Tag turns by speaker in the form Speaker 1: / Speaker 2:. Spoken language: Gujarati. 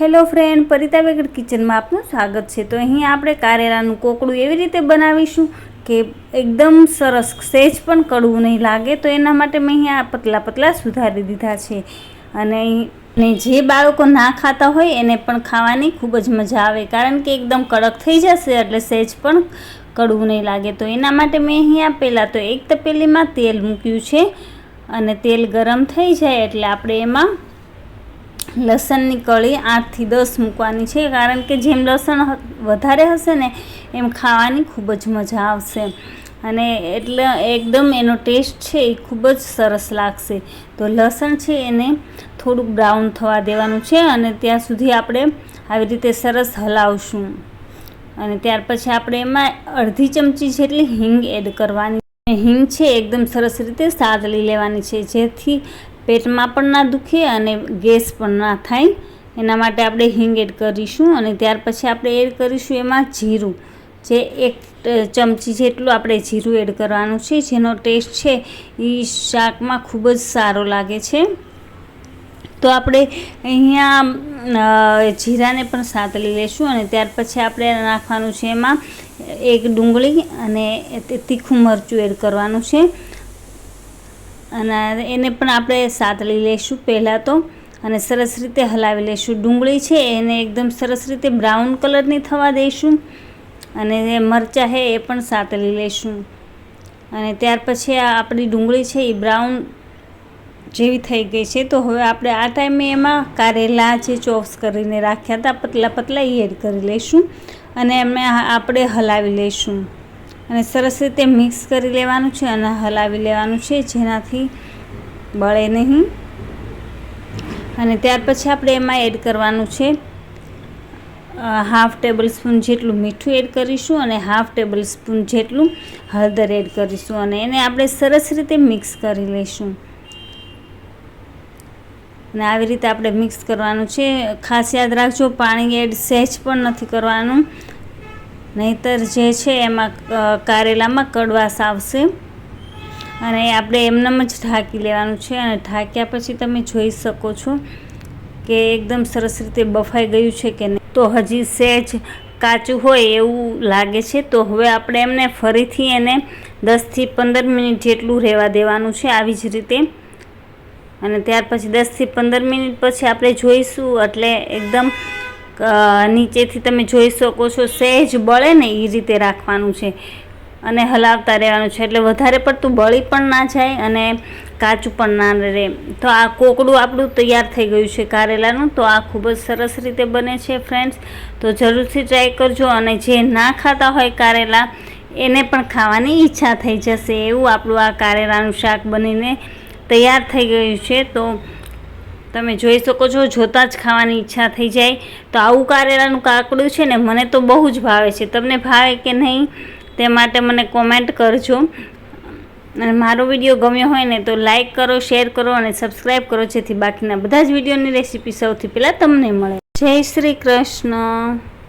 Speaker 1: હેલો ફ્રેન્ડ, પરિતા વેગડ કિચનમાં આપનું સ્વાગત છે. તો અહીં આપણે કારેલાનું કોકડું એવી રીતે બનાવીશું કે એકદમ સરસ સહેજ પણ કડવું નહીં લાગે, તો એના માટે મેં અહીંયા પતલા પતલા સુધારી દીધા છે. અને ને જે બાળકો ના ખાતા હોય એને પણ ખાવાની ખૂબ જ મજા આવે, કારણ કે એકદમ કડક થઈ જશે એટલે સહેજ પણ કડવું નહીં લાગે. તો એના માટે મેં અહીંયા પહેલાં તો એક તપેલીમાં તેલ મૂક્યું છે અને તેલ ગરમ થઈ જાય એટલે આપણે એમાં લસણની કળી આઠથી દસ મૂકવાની છે, કારણ કે જેમ લસણ વધારે હશે ને, એમ ખાવાની ખૂબ જ મજા આવશે. અને એટલે એકદમ એનો ટેસ્ટ છે એ ખૂબ જ સરસ લાગશે. તો લસણ છે એને થોડુંક બ્રાઉન થવા દેવાનું છે અને ત્યાં સુધી આપણે આવી રીતે સરસ હલાવશું. અને ત્યાર પછી આપણે એમાં અડધી ચમચી જેટલી હિંગ એડ કરવાની હિંગ છે એકદમ સરસ રીતે સાતળી લેવાની છે, જેથી પેટમાં પણ ના દુખે અને ગેસ પણ ના થાય. એના માટે આપણે હિંગ એડ કરીશું અને ત્યાર પછી આપણે એડ કરીશું એમાં જીરું. જે એક ચમચી જેટલું આપણે જીરું એડ કરવાનું છે, જેનો ટેસ્ટ છે એ શાકમાં ખૂબ જ સારો લાગે છે. તો આપણે અહીંયા જીરાને પણ સાતળી લેશું અને ત્યાર પછી આપણે નાખવાનું છે એમાં એક ડુંગળી અને તીખું મરચું એડ કરવાનું છે. અને એને પણ આપણે સાતળી લઈશું પહેલાં તો. અને સરસ રીતે હલાવી લઈશું ડુંગળી છે એને એકદમ સરસ રીતે બ્રાઉન કલરની થવા દઈશું. અને જે મરચાં છે એ પણ સાતળી લઈશું અને ત્યાર પછી આ આપણી ડુંગળી છે એ બ્રાઉન જેવી થઈ ગઈ છે. તો હવે આપણે આ ટાઈમે એમાં કારેલા જે ચોપ્સ કરીને રાખ્યા હતા, પતલા પતલા એ એડ કરી લઈશું અને એમને આપણે હલાવી લઈશું અને સરસ રીતે મિક્સ કરી લેવાનું છે અને હલાવી લેવાનું છે, જેનાથી બળે નહીં. અને ત્યાર પછી આપણે એમાં એડ કરવાનું છે હાફ ટેબલ સ્પૂન જેટલું મીઠું એડ કરીશું અને હાફ ટેબલ સ્પૂન જેટલું હળદર એડ કરીશું અને એને આપણે સરસ રીતે મિક્સ કરી લઈશું. અને આવી રીતે આપણે મિક્સ કરવાનું છે. ખાસ યાદ રાખજો, પાણી એડ સહેજ પણ નથી કરવાનું. નહીતર જે છે એમાં કારેલામાં કડવાશ આવશે અને આપણે એમનેમ જ ઢાંકી લેવાનું છે અને ઢાંક્યા પછી તમે જોઈ શકો છો કે એકદમ સરસ રીતે બફાઈ ગયું છે કે નહીં. તો હજી સહેજ કાચું હોય એવું લાગે છે. તો હવે આપણે એમને ફરીથી એને દસથી પંદર મિનિટ જેટલું રહેવા દેવાનું છે આવી જ રીતે. અને ત્યાર પછી દસથી પંદર મિનિટ પછી આપણે જોઈશું એટલે એકદમ નીચેથી તમે જોઈ શકો છો સહેજ બળે ને એ રીતે રાખવાનું છે. અને હલાવતા રહેવાનું છે. એટલે વધારે પડતું બળી પણ ના જાય અને કાચું પણ ના રહે. તો આ કોકડું આપણું તૈયાર થઈ ગયું છે કારેલાનું. તો આ ખૂબ જ સરસ રીતે બને છે ફ્રેન્ડ્સ. તો જરૂરથી ટ્રાય કરજો અને જે ના ખાતા હોય કારેલા, એને પણ ખાવાની ઈચ્છા થઈ જશે. એવું આપણું આ કારેલાનું શાક બનીને તૈયાર થઈ ગયું છે. તો તમે જોઈ શકો છો, જોતાં જ ખાવાની ઈચ્છા થઈ જાય. તો આવું કારેલાનું કાકડું છે ને, મને તો બહુ જ ભાવે છે. તમને ભાવે કે નહીં, તે માટે મને કોમેન્ટ કરજો. અને મારો વીડિયો ગમ્યો હોય ને, તો લાઈક કરો શેર કરો અને સબસ્ક્રાઈબ કરો, જેથી બાકીના બધા જ વિડીયોની રેસીપી સૌથી પહેલાં તમને મળે. જય શ્રી કૃષ્ણ.